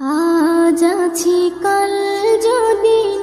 আজ আছি কাল যদি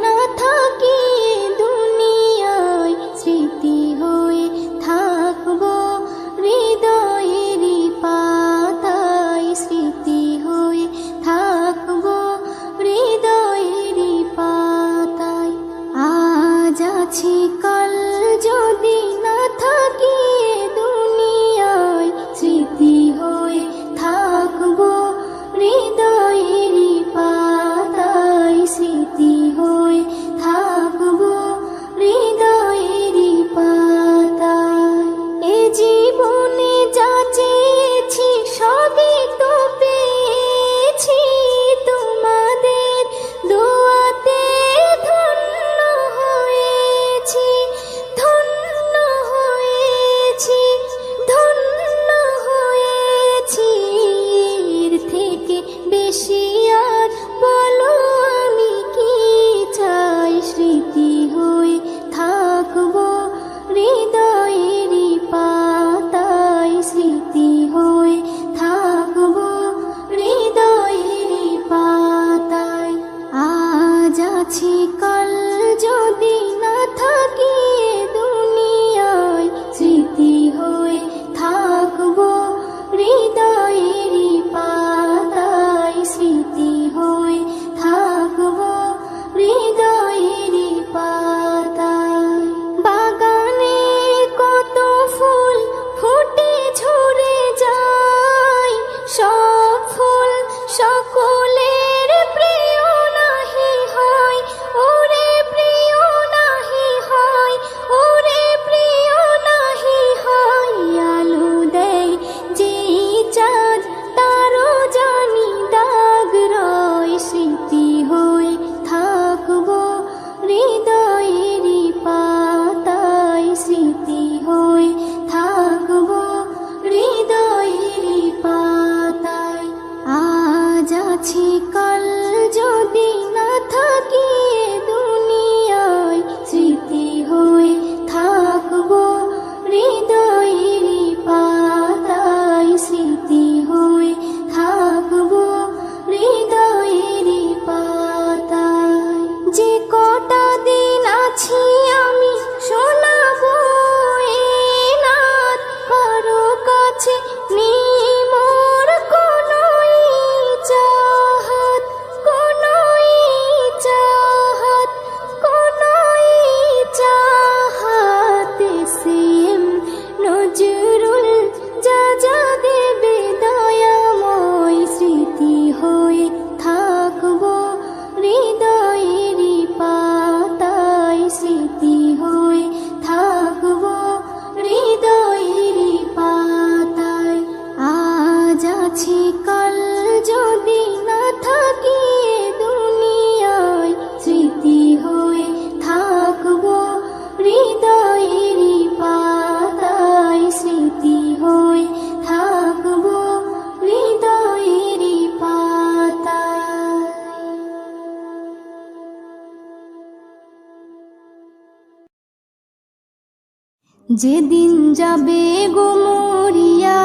যেদিন যাবে গো মরিয়া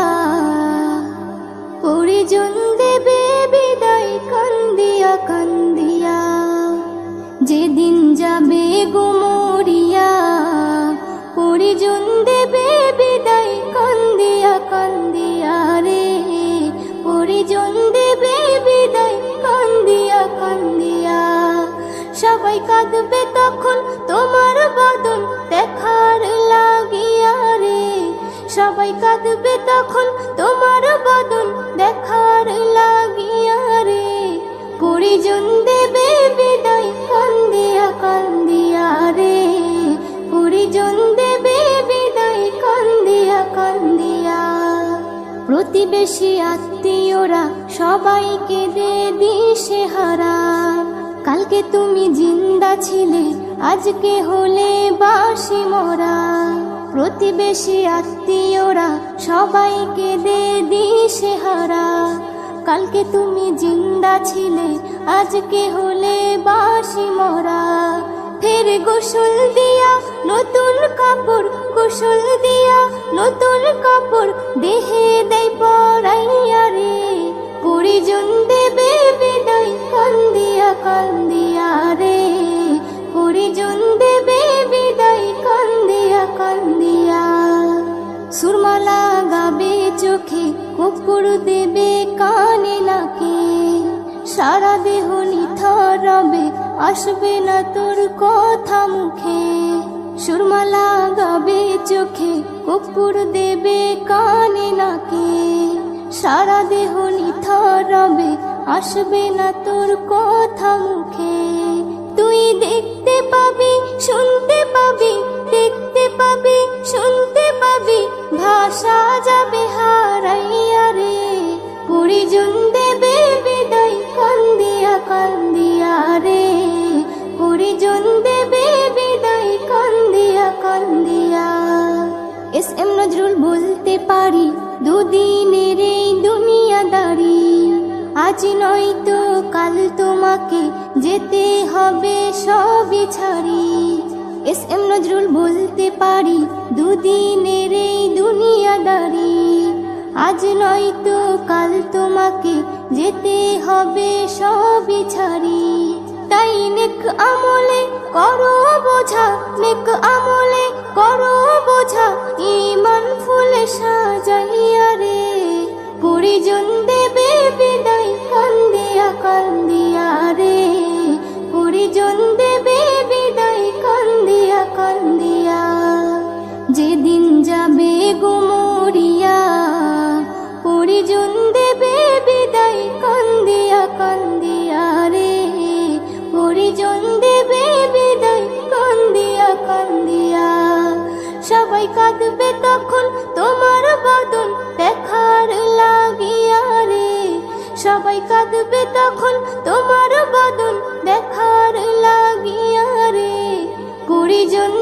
পরিজন দেবে বিদায় কান্দিয়া কান্দিয়া। যেদিন যাবে গো মরিয়া পরিজন দেবে বিদায় কান্দিয়া কান্দিয়া রে। পরিজন দেবে বিদায় কান্দিয়া কান্দিয়া। সবাই কাঁদবে তখন তোমার সবাই কাঁদবে তখন তোমার বদন দেখার লাগিয়া রে। পরিজন দেবে বিদায়, কান্দিয়া কান্দিয়া রে। পরিজন দেবে বিদায়, কান্দিয়া কান্দিয়া। প্রতিবেশী আত্মীয়রা সবাইকে দে দিশে হারা। কালকে তুমি জিন্দা ছিলে, আজকে হলে বাসি মরা। প্রতিবেশী আত্মীয়রা সবাইকে দে দিশে হারা কালকে তুমি জিন্দা ছিলে, আজকে হলে বাসি মরা। ফের গোসল দিয়া নতুন কাপড়, গোসল দিয়া নতুন কাপড়, দেহে দেয় পর। চোখে দেবে কানে নাকে, সারা দেহ নিথর রবে আসবে না তোর কথা মুখে। সুরমালা গাবে চোখে কপুর দেবে কানে নাকে। সারা দেহ নিথর রবে আসবে না তোর কথা মুখে। তুই দেখতে পাবি, শুনতে পাবি, দেখতে পাবি, শুনতে পাবি এস এম নজরুল বলতে পারি, দুদিনের এই দুনিয়াদারি আজ নয়তো কাল তোমাকে যেতে হবে সবই ছাড়ি। এস এম নজরুল বলতে পারি, দুদিনের এই দুনিয়াদারি আজ নয়তো কাল তোমাকে যেতে হবে সবই ছাড়ি। তাই নেক আমলে করো বোঝা, নেক আমলে পরিজন দেবে বিদায়, কান্দিয়া কান্দিয়া রে। পরিজন দেবে বিদায়, কান্দিয়া কান্দিয়া। যেদিন যাবে গুমরিয়া পরিজন দেবে বিদায়, কান্দিয়া কান্দিয়া রে। পরিজন দেবে বিদায়, কান্দিয়া কান্দিয়া। সবাই কাঁদবে তখন তোমার বদন সবাই কাঁদবে তখন তোমার বদল দেখার লাগিয়া রে। কুড়ি দেবে